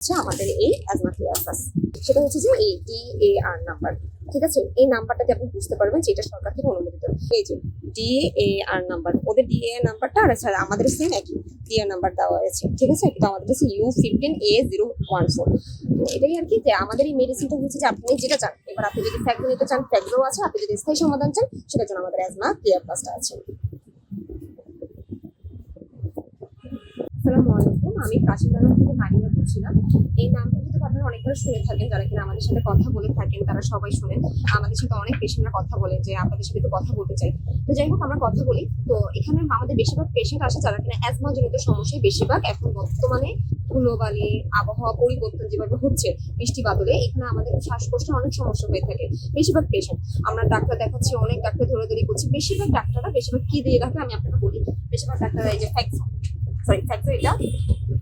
হচ্ছে আমাদের এই অ্যাজমা ক্লিয়ার প্লাস সেটা হচ্ছে যে এই ডি এ আর নাম্বার ঠিক আছে? এই নাম্বারটাতে আপনি বুঝতে পারবেন যে এটা সরকার থেকে অনুমোদিত। এই যে ডি এ আর নাম্বার ওদের ডি এ নাম্বারটা আর এছাড়া আমাদের সেম একই ডি এ নাম্বার দেওয়া আছে ঠিক আছে? কিন্তু আমাদের কাছে U fifteen A zero one four এটাই আর কি, যে আমাদের এই মেডিসিনটা হচ্ছে যে আপনি যেটা চান, এবার আপনি যদি ফ্যাক্টর নিতে চান ফ্যাক্টরও আছে, আপনি যদি স্থায়ী সমাধান চান, সেটার জন্য আমাদের অ্যাজমা ক্লিয়ার প্লাসটা আছে। আসসালামু আলাইকুম। আমি প্রাচীন কাশিদানা থেকে মারিয়া বলছিলাম এই নামটা যদি আপনারা অনেকবার শুনে থাকেন, যারা কিনা আমাদের সাথে কথা বলে থাকেন, তারা সবাই শুনেন আমাদের সাথে অনেক পেশেন্টরা কথা বলে যে আপনাদের সাথে একটু কথা বলতে চাই। তো যাই হোক, আমরা কথা বলি। তো এখানে আমাদের বেশিরভাগ পেশেন্ট আসে যারা কিনা অ্যাজমা জনিত সমস্যায় বেশিরভাগ এখন বর্তমানে ধুলোবালি, আবহাওয়া পরিবর্তন যেভাবে হচ্ছে, বৃষ্টি বাদলে, এখানে আমাদের শ্বাসকষ্টের অনেক সমস্যা হয়ে থাকে। বেশিরভাগ পেশেন্ট আমরা ডাক্তার দেখাচ্ছি, অনেক ডাক্তার ধরে করছি। বেশিরভাগ ডাক্তাররা বেশিরভাগ কি দিয়ে রাখে আমি আপনাকে বলি। বেশিরভাগ ডাক্তাররা এই যে ফ্যাক্সো সরি ফ্যাক্সো এটা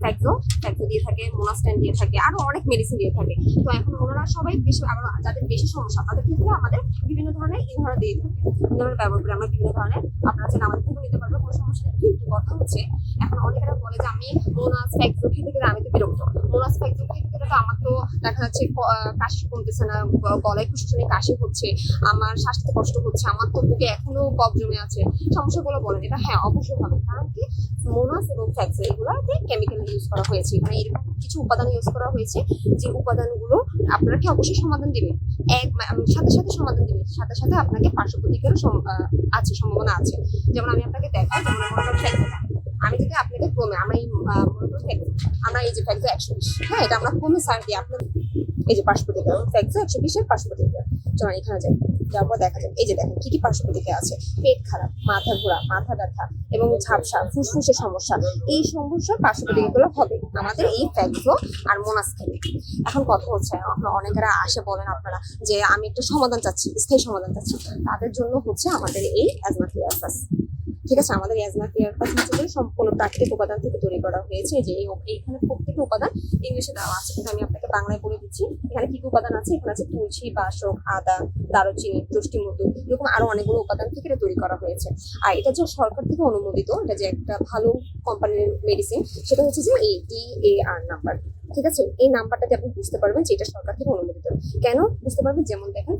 ফ্যাক্সো ফ্যাক্সো দিয়ে থাকে মোনাস্ট্যান দিয়ে থাকে আরও অনেক মেডিসিন দিয়ে থাকে। তো এখন ওনারা সবাই বেশি, আবার যাদের বেশি সমস্যা, তাদের ক্ষেত্রে আমাদের বিভিন্ন ধরনের ইনহার দিয়ে থাকে। ইনহার ব্যবহার করে আমরা বিভিন্ন ধরনের, আপনারা যেন আমাদের থেকে নিতে পারব কোনো সমস্যা নেই। কিন্তু কথা হচ্ছে এখন অনেকেরা বলে যে আমি মোনাস খেতে গেলে আমি তো বিরক্ত। মোনাস খেতে গেলে তো আমার তো দেখা যাচ্ছে কাশি কমতেছে না গলায় খুশকুশনি কাশি হচ্ছে, আমার শ্বাস কষ্ট হচ্ছে, আমার তো বুকে এখনও কফ জমে আছে। সমস্যাগুলো বলেন, এটা হ্যাঁ অবশ্যই হবে। কারণ কি? মোনাস এবং ফ্যাক্সো এগুলোতে কেমিক্যাল ইউজ করা হয়েছে এখানে এরকম কিছু উপাদান ইউজ করা হয়েছে, যে উপাদানগুলো আপনারা কি অবশ্যই সমাধান দিবে। এক সাথে সাথে সমাধান দিবে। সাথে সাথে আপনাকে পার্শ্ব প্রতিক্রিয়ারও আছে, সম্ভাবনা আছে। যেমন আমি আপনাকে দেখাই, যেমন মনে করেন ফ্যাক্সোটা আমি যদি আপনাকে কমে আমরা এই মনে আমরা এই যে ফ্যাক্সো একশো বিশ হ্যাঁ এটা আমরা কমে সার দিই আপনার এই যে পার্শ্ব প্রতিক্রিয়া ফ্যাক্সো একশো বিশের পার্শ্ব প্রতিক্রিয়া চলুন এখানে যাই যাওয়ার পর দেখা যায়, এই যে দেখেন, কি কি পার্শ্ব প্রতিক্রিয়া আছে? পেট খারাপ, মাথা ঘোরা, মাথা ব্যথা, এবং ঝাপসা, ফুসফুসের সমস্যা, এই সমস্যার পার্শ্ব প্রতিক্রিয়াগুলো হবে আমাদের এই ফ্যাক্সো আর মোনাস এখন কথা হচ্ছে এখন অনেকেরা আসে বলেন আপনারা যে আমি একটা সমাধান চাচ্ছি, স্থায়ী সমাধান চাচ্ছি। তাদের জন্য হচ্ছে আমাদের এই অ্যাজমা ঠিক আছে, আমাদের অ্যাজমা ক্লিয়ার হচ্ছে সম্পূর্ণ প্রাকৃতিক উপাদান থেকে তৈরি করা হয়েছে। যে এই- এইখানে প্রত্যেকটা উপাদান ইংলিশে দেওয়া আছে, কিন্তু আমি আপনাকে বাংলায় বলে দিচ্ছি। এখানে কি কি উপাদান আছে? এখানে আছে তুলসী, বাসক, আদা, দারুচিনি মধু এরকম আরও অনেকগুলো উপাদান থেকে এটা তৈরি করা হয়েছে। আর এটা যে সরকার থেকে অনুমোদিত, এটা যে একটা ভালো কোম্পানির মেডিসিন সেটা হচ্ছে যে এই ডি এ আর নাম্বার ঠিক আছে? এই নাম্বারটাতে আপনি বুঝতে পারবেন যে এটা সরকার থেকে অনুমোদিত। কেন? বুঝতে পারবেন যেমন দেখেন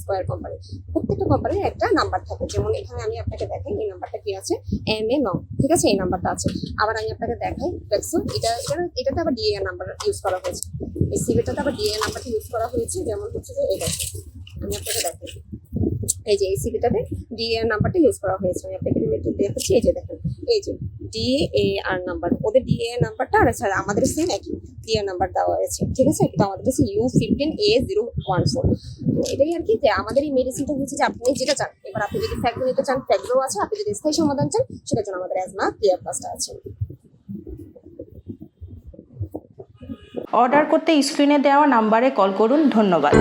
স্কোয়ার কোম্পানি প্রত্যেকটা কোম্পানির একটা নাম্বার থাকে। যেমন এখানে আমি আপনাকে দেখাই, এই নাম্বারটা কি আছে? এম এ নং ঠিক আছে? এই নাম্বারটা আছে। আবার আমি আপনাকে দেখাই ফ্যাক্সো এটা এটাতে আবার ডিএ নাম্বার ইউজ করা হয়েছে। এই সিভিটাতে আবার ডিএ নাম্বারটা ইউজ করা হয়েছে। যেমন হচ্ছে যে এটা। আমি আপনাকে দেখাই। এই যে এই সিভিটাতে ডিএ নাম্বারটা ইউজ করা হয়েছে। আমি আপনাকে একটু দেখাচ্ছি। এই যে দেখেন, এই যে ডিএ আর নাম্বার। ওদের ডিএ নাম্বারটা আর এছাড়া আমাদের সেম একই ডিএ নাম্বার দেওয়া হয়েছে। ঠিক আছে? কিন্তু আমাদের কাছে U fifteen A zero one four এটাই আর কি। যে আমাদের এই মেডিসিনটা হচ্ছে যে আপনি যেটা চান, এবার আপনি যদি ফ্যাক্টর নিতে চান ফ্যাক্টরও আছে, আপনি যদি স্থায়ী সমাধান চান, সেটার জন্য আমাদের অ্যাজমা ক্লিয়ার প্লাসটা আছে। অর্ডার করতে স্ক্রিনে দেওয়া নাম্বারে কল করুন। ধন্যবাদ।